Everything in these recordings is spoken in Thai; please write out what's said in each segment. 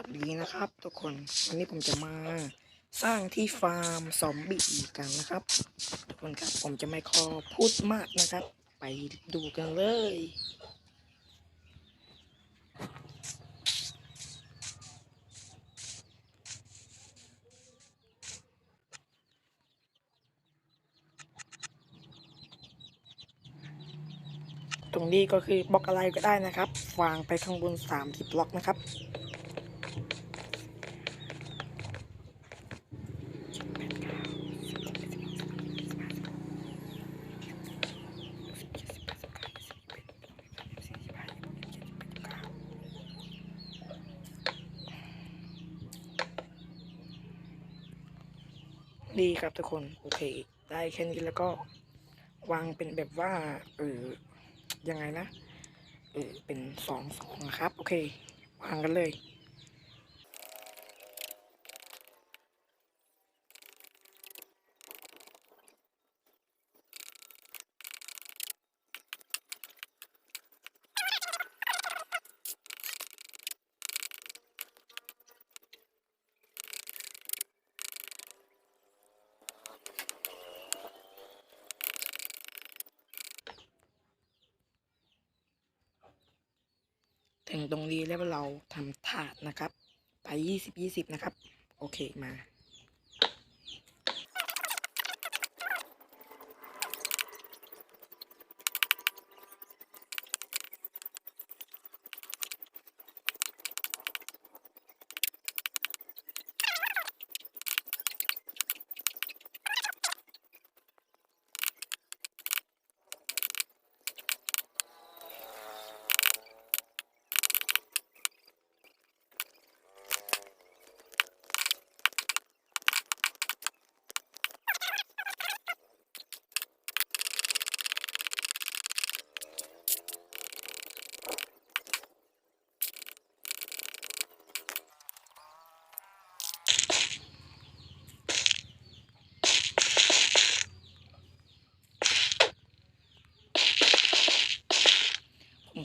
วัสดีนะครับ ทุกคนวันนี้ผมจะมาสร้างที่ฟาร์มซอมบี้กันนะครับ ทุกคนครับผมจะไม่ขอพูดมากนะครับ ไปดูกันเลย ตรงนี้ก็คือบล็อกอะไรก็ได้นะครับ วางไปข้างบน 30บล็อกนะครับ ดีครับทุกคนโอเค ได้แค่นี้แล้วก็วางเป็นแบบว่าเออยังไงนะเออเป็นสองสองนะครับ โอเค วางกันเลย ถึงตรงนี้แล้วเราทำถาดนะครับ ไปยี่สิบยี่สิบนะครับ โอเคมา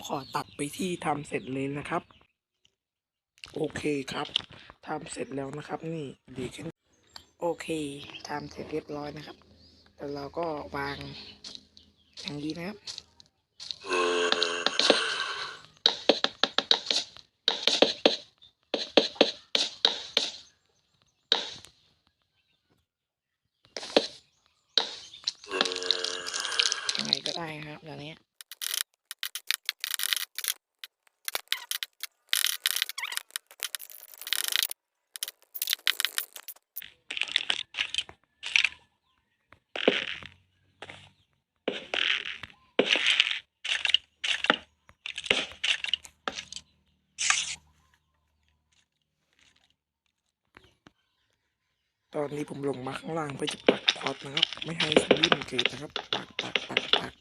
ขอตัดไปที่ทำเสร็จเลยนะครับ โอเคครับทำเสร็จแล้วนะครับ นี่ดีขึ้นโอเคทำเสร็จเรียบร้อยนะครับแล้วเราก็วางอย่างนี้นะครับยังไงก็ได้ครับอย่างนี้ ตอนนี้ผมลงมาข้างล่างเพื่อจะปักพอดนะครับ ไม่ให้ซอมบี้มันเกิดนะครับ ปักปักปักปัก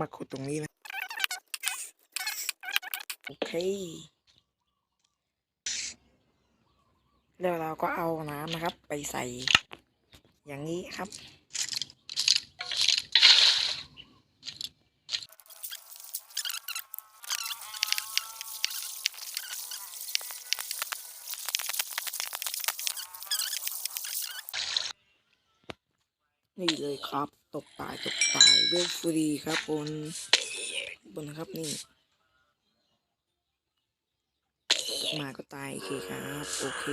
มาขุดตรงนี้นะ โอเค แล้วเราก็เอาน้ำนะครับ ไปใส่อย่างนี้ครับ นี่เลยครับ ตกตายตกตายเวลฟรีครับบนบนครับนี่ มาก็ตายโอเคครับ โอเค